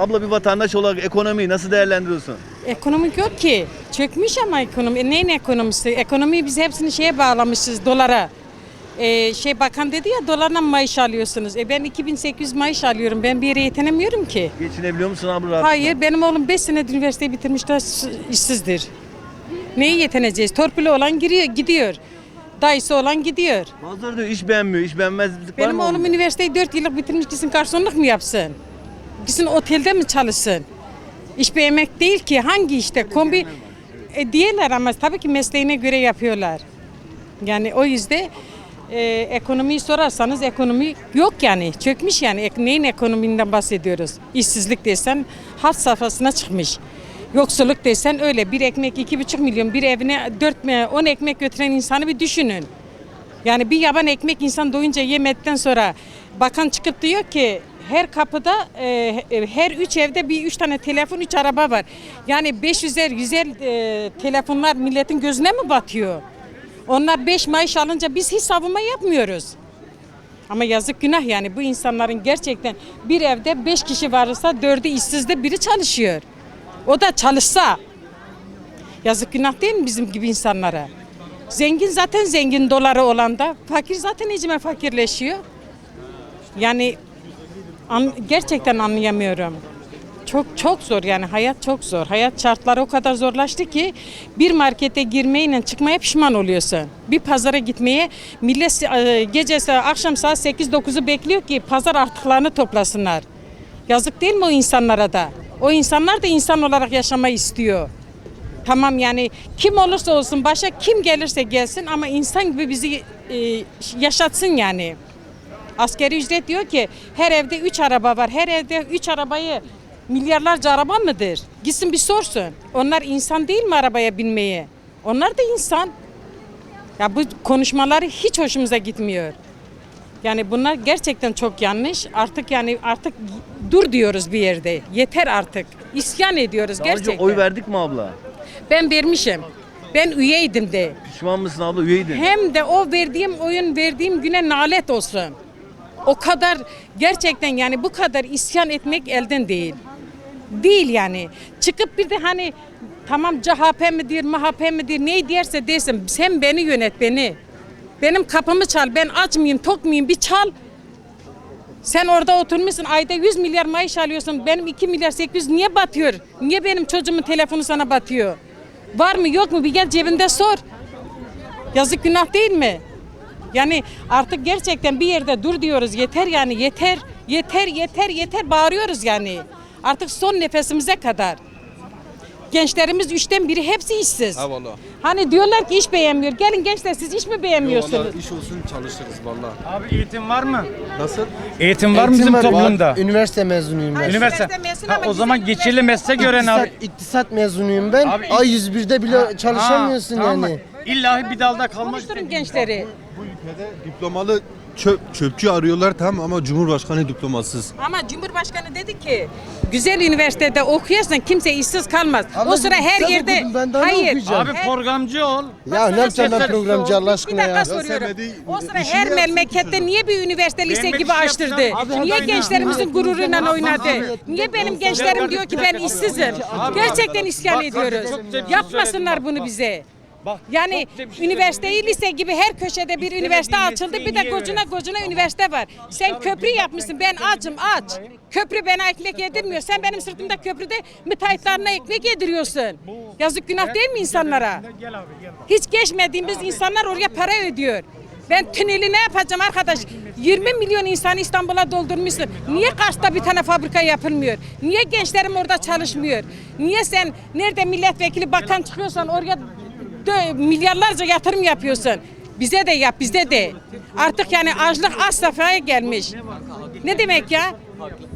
Abla bir vatandaş olarak ekonomiyi nasıl değerlendiriyorsun? Ekonomik yok ki. Çökmüş ama ekonomi. E, neyin ekonomisi? Ekonomiyi biz hepsini şeye bağlamışız dolara. Ee, şey bakan dedi ya dolarla maaş alıyorsunuz. E ben 2800 maaş alıyorum. Ben bir yere yetenemiyorum ki. Geçinebiliyor musun abla? Hayır benim oğlum 5 senedir üniversiteyi bitirmiş s- işsizdir. Neye yeteneceğiz? Torpili olan giriyor, gidiyor. Dayısı olan gidiyor. Bazıları diyor iş beğenmiyor, iş beğenmezlik var Benim mı? oğlum üniversiteyi 4 yıllık bitirmiş gitsin garsonluk mu yapsın? Gitsin otelde mi çalışsın? İş beğenmek değil ki hangi işte kombi e, diyorlar ama tabii ki mesleğine göre yapıyorlar. Yani o yüzden e, ekonomiyi sorarsanız ekonomi yok yani çökmüş yani Ek- neyin ekonominden bahsediyoruz? İşsizlik desen hat safhasına çıkmış. Yoksulluk desen öyle bir ekmek iki buçuk milyon bir evine dört on ekmek götüren insanı bir düşünün. Yani bir yaban ekmek insan doyunca yemekten sonra bakan çıkıp diyor ki her kapıda e, e, her üç evde bir üç tane telefon üç araba var. Yani 500'er yüzer e, telefonlar milletin gözüne mi batıyor? Onlar beş maaş alınca biz hiç savunma yapmıyoruz. Ama yazık günah yani bu insanların gerçekten bir evde beş kişi varsa dördü işsizde biri çalışıyor. O da çalışsa yazık günah değil mi bizim gibi insanlara? Zengin zaten zengin doları olan da fakir zaten icme fakirleşiyor. Yani an- gerçekten anlayamıyorum. Çok çok zor yani hayat çok zor. Hayat şartları o kadar zorlaştı ki bir markete girmeyle çıkmaya pişman oluyorsun. Bir pazara gitmeye millet e, gecesi akşam saat 8-9'u bekliyor ki pazar artıklarını toplasınlar. Yazık değil mi o insanlara da? O insanlar da insan olarak yaşamayı istiyor. Tamam yani kim olursa olsun başa kim gelirse gelsin ama insan gibi bizi e, yaşatsın yani. Askeri ücret diyor ki her evde 3 araba var. Her evde 3 arabayı milyarlarca araba mıdır? Gitsin bir sorsun. Onlar insan değil mi arabaya binmeye? Onlar da insan. Ya bu konuşmaları hiç hoşumuza gitmiyor. Yani bunlar gerçekten çok yanlış. Artık yani artık dur diyoruz bir yerde. Yeter artık. İsyan ediyoruz Daha önce gerçekten. oy verdik mi abla? Ben vermişim. Ben üyeydim de. Pişman mısın abla? Üyeydin. Hem de o verdiğim oyun verdiğim güne nalet olsun. O kadar gerçekten yani bu kadar isyan etmek elden değil. Değil yani. Çıkıp bir de hani tamam CHP midir, MHP midir ne derse desin sen beni yönet beni. Benim kapımı çal ben aç mıyım tok muyum bir çal. Sen orada oturmuşsun ayda 100 milyar maaş alıyorsun. Benim 2 milyar 800 niye batıyor? Niye benim çocuğumun telefonu sana batıyor? Var mı yok mu bir gel cebinde sor. Yazık günah değil mi? Yani artık gerçekten bir yerde dur diyoruz. Yeter yani yeter. Yeter yeter yeter bağırıyoruz yani. Artık son nefesimize kadar. Gençlerimiz üçten biri hepsi işsiz. Ha valla. Hani diyorlar ki iş beğenmiyor. Gelin gençler siz iş mi beğenmiyorsunuz? Valla iş olsun çalışırız valla. Abi eğitim var mı? Nasıl? Eğitim var mı bizim var. toplumda? Üniversite mezunuyum ben. Üniversite. Üniversite mezunu Ha, o zaman bizim geçerli meslek gören İktisat, abi. iktisat mezunuyum ben. Abi, Ay 101'de bile çalışamıyorsun Ha, tamam mı? yani. İlla bir dalda kalmak Konuşturun gençleri. Ülkede diplomalı çöp, çöpçü arıyorlar tamam ama Cumhurbaşkanı diplomasız. Ama Cumhurbaşkanı dedi ki güzel üniversitede okuyorsan kimse işsiz kalmaz. o Ablacığım, sıra her sen yerde okudun, ben daha ne hayır. okuyacağım? Abi programcı ol. Ya ne yapacağım ben Sen- programcı Allah Bir aşkına dakika ya. soruyorum. sevmediği O sıra işini her yapsın memlekette niye bir üniversite lise Beğenmek gibi işi açtırdı? abi. niye gençlerimizin aynen. gururuyla Abi, oynadı? abi, Niye benim gençlerim diyor ki ben işsizim? Gerçekten isyan Bak, ediyoruz. çok şey Yapmasınlar bunu bize. Bak, Yani şey üniversiteyi lise gibi her köşede bir üniversite açıldı. Bir de gocuna gocuna üniversite var. Sen köprü yapmışsın. Ben acım aç. Köprü bana ekmek yedirmiyor. Sen benim sırtımda köprüde müteahhitlerine ekmek yediriyorsun. Yazık günah değil mi insanlara? Hiç geçmediğimiz insanlar oraya para ödüyor. Ben tüneli ne yapacağım arkadaş? 20 milyon insanı İstanbul'a doldurmuşsun. Niye Kars'ta bir tane fabrika yapılmıyor? Niye gençlerim orada çalışmıyor? Niye sen nerede milletvekili bakan çıkıyorsan oraya milyarlarca yatırım yapıyorsun? Bize de yap, bizde de. Artık yani açlık az safhaya gelmiş. Ne demek ya?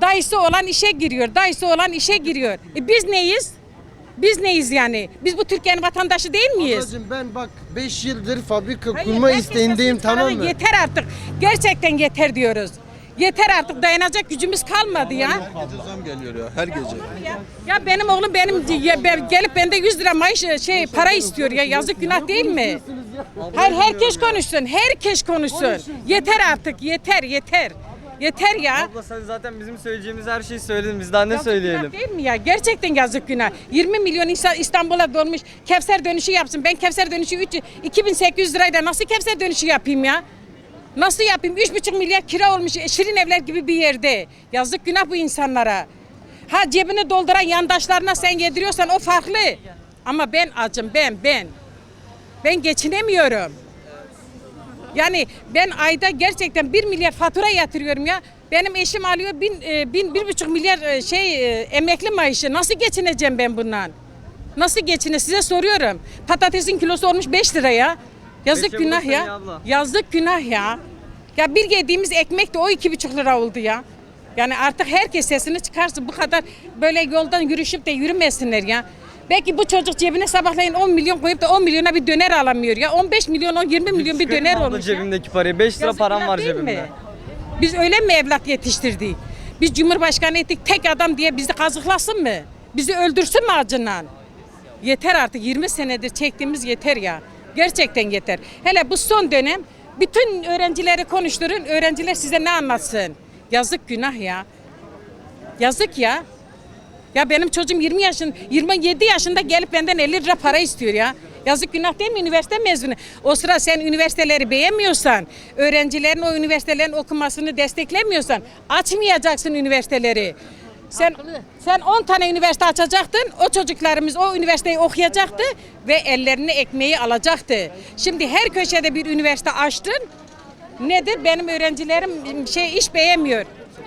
Dayısı olan işe giriyor, dayısı olan işe giriyor. E biz neyiz? Biz neyiz yani? Biz bu Türkiye'nin vatandaşı değil miyiz? Ablacığım ben bak 5 yıldır fabrika Hayır, kurma herkes isteğindeyim tamam mı? Yeter artık. Gerçekten yeter diyoruz. Yeter artık dayanacak gücümüz kalmadı ya. Her gece zam geliyor ya her gece. Ya, ya benim oğlum benim ya ben- gelip bende 100 lira maaş şey para istiyor ya yazık günah değil mi? Hayır herkes konuşsun. Herkes konuşsun. Yeter artık yeter yeter. Yeter ya. Abla sen zaten bizim söyleyeceğimiz her şeyi söyledin. Biz daha ne Yazık söyleyelim? günah değil mi ya? Gerçekten yazık günah. 20 milyon insan İstanbul'a dolmuş. Kevser dönüşü yapsın. Ben Kevser dönüşü 3 2800 lirayla nasıl Kevser dönüşü yapayım ya? Nasıl yapayım? 3,5 milyar kira olmuş e, şirin evler gibi bir yerde. Yazık günah bu insanlara. Ha cebini dolduran yandaşlarına sen yediriyorsan o farklı. Ama ben acım ben ben. Ben geçinemiyorum. Yani ben ayda gerçekten 1 milyar fatura yatırıyorum ya. Benim eşim alıyor bin, e, bin, bir buçuk milyar e, şey emekli maaşı. Nasıl geçineceğim ben bundan? Nasıl geçine size soruyorum. Patatesin kilosu olmuş 5 lira ya. Yazık Beşe günah ya. abla. Yazık günah ya. Ya bir yediğimiz ekmek de o iki buçuk lira oldu ya. Yani artık herkes sesini çıkarsın. Bu kadar böyle yoldan yürüyüşüp de yürümesinler ya. Belki bu çocuk cebine sabahleyin 10 milyon koyup da 10 milyona bir döner alamıyor ya. 15 milyon, 10, 20 milyon bir döner olmuş cebimdeki parayı. 5 lira Yazık param günah var değil cebimde. mi? Biz öyle mi evlat yetiştirdik? Biz Cumhurbaşkanı ettik tek adam diye bizi kazıklasın mı? Bizi öldürsün mü acından? Yeter artık 20 senedir çektiğimiz yeter ya. Gerçekten yeter. Hele bu son dönem bütün öğrencileri konuşturun. Öğrenciler size ne anlatsın? Yazık günah ya. Yazık ya. Ya benim çocuğum 20 yaşın 27 yaşında gelip benden 50 lira para istiyor ya. Yazık günah değil mi üniversite mezunu? O sıra sen üniversiteleri beğenmiyorsan, öğrencilerin o üniversitelerin okumasını desteklemiyorsan açmayacaksın üniversiteleri. Sen sen 10 tane üniversite açacaktın. O çocuklarımız o üniversiteyi okuyacaktı ve ellerine ekmeği alacaktı. Şimdi her köşede bir üniversite açtın. Nedir? Benim öğrencilerim şey iş beğenmiyor.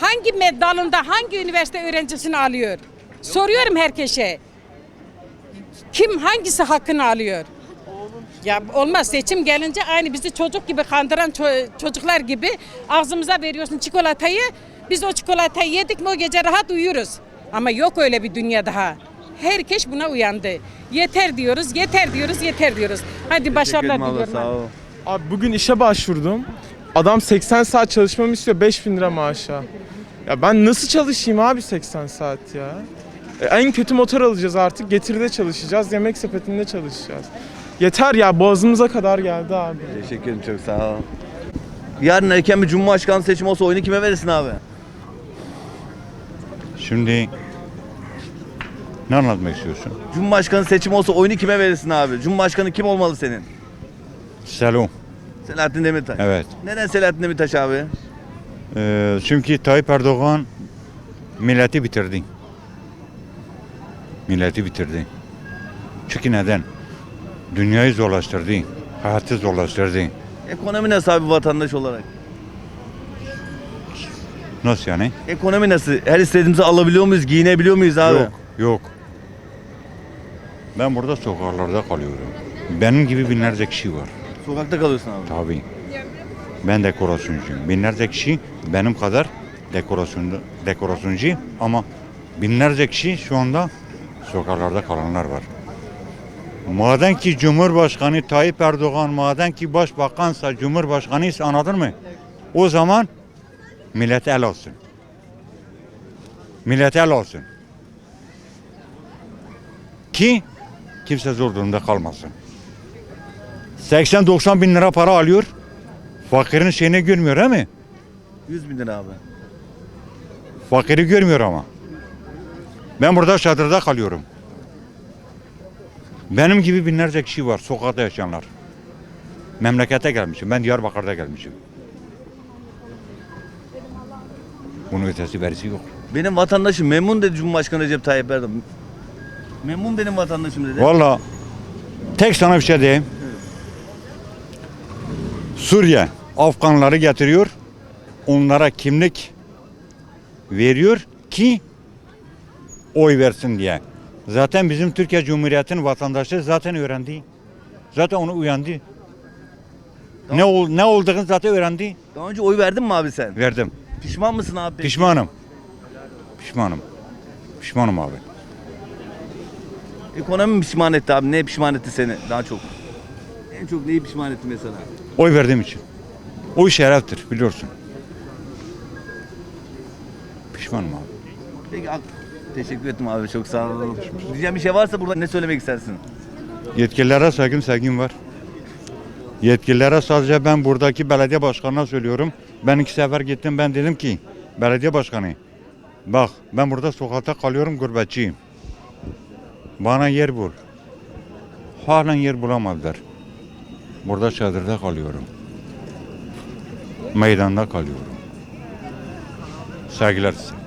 Hangi dalında hangi üniversite öğrencisini alıyor? Soruyorum herkese. Kim hangisi hakkını alıyor? Ya olmaz seçim gelince aynı bizi çocuk gibi kandıran ço- çocuklar gibi ağzımıza veriyorsun çikolatayı. Biz o çikolatayı yedik mi o gece rahat uyuyoruz. Ama yok öyle bir dünya daha. Herkes buna uyandı. Yeter diyoruz, yeter diyoruz, yeter diyoruz. Hadi başarılar diliyorum. sağ ol. Abi bugün işe başvurdum. Adam 80 saat çalışmamı istiyor 5000 lira maaşa. Ya ben nasıl çalışayım abi 80 saat ya? E, en kötü motor alacağız artık. Getiride çalışacağız. Yemek sepetinde çalışacağız. Yeter ya boğazımıza kadar geldi abi. Teşekkür ederim çok sağ ol. Yarın erken bir cumhurbaşkanlığı seçimi olsa oyunu kime verirsin abi? Şimdi ne anlatmak istiyorsun? Cumhurbaşkanı seçimi olsa oyunu kime verirsin abi? Cumhurbaşkanı kim olmalı senin? Selo. Selahattin Demirtaş. Evet. Neden Selahattin Demirtaş abi? Ee, çünkü Tayyip Erdoğan milleti bitirdi. Milleti bitirdi. Çünkü neden? Dünyayı zorlaştırdı. Hayatı zorlaştırdı. Ekonomi nasıl abi vatandaş olarak? Nasıl yani? Ekonomi nasıl? Her istediğimizi alabiliyor muyuz? Giyinebiliyor muyuz abi? Yok, yok. Ben burada sokaklarda kalıyorum. Benim gibi binlerce kişi var. Sokakta kalıyorsun abi. Tabii. Ben dekorasyоncuyum. Binlerce kişi benim kadar dekorasyon dekorasyoncu ama binlerce kişi şu anda sokaklarda kalanlar var. Maden ki Cumhurbaşkanı Tayyip Erdoğan, maden ki Başbakansa, Cumhurbaşkanıysa anladın mı? O zaman millet el alsın. Millet el alsın. Ki kimse zor durumda kalmasın. 80-90 bin lira para alıyor. Fakirin şeyini görmüyor değil mi? 100 bin lira abi. Fakiri görmüyor ama. Ben burada çadırda kalıyorum. Benim gibi binlerce kişi var sokakta yaşayanlar. Memlekete gelmişim. Ben Diyarbakır'da gelmişim. Bunun ötesi verisi yok. Benim vatandaşım memnun dedi Cumhurbaşkanı Recep Tayyip Erdoğan. Memnun benim vatandaşım dedi. Valla tek sana bir şey diyeyim. Suriye Afganları getiriyor. Onlara kimlik veriyor ki oy versin diye. Zaten bizim Türkiye Cumhuriyeti'nin vatandaşı zaten öğrendi. Zaten onu uyandı. Ne ol, ne olduğunu zaten öğrendi. Daha önce oy verdin mi abi sen? Verdim. Pişman mısın abi? peki? Pişmanım. Pişmanım. Pişmanım abi. Ekonomi mi pişman etti abi? Ne pişman etti seni daha çok? En çok neyi pişman etti mesela? Oy verdiğim için. Oy şereftir biliyorsun. Pişmanım abi. Peki ak- teşekkür ederim abi çok sağ ol. Diyeceğim bir şey varsa burada ne söylemek istersin? Yetkililere saygım saygım var. Yetkililere sadece ben buradaki belediye başkanına söylüyorum. Ben iki sefer gittim ben dedim ki belediye başkanı bak ben burada sokakta kalıyorum gurbetçiyim. Bana yer bul. Halen yer bulamadılar. Burada çadırda kalıyorum. Meydanda kalıyorum. Saygılar size.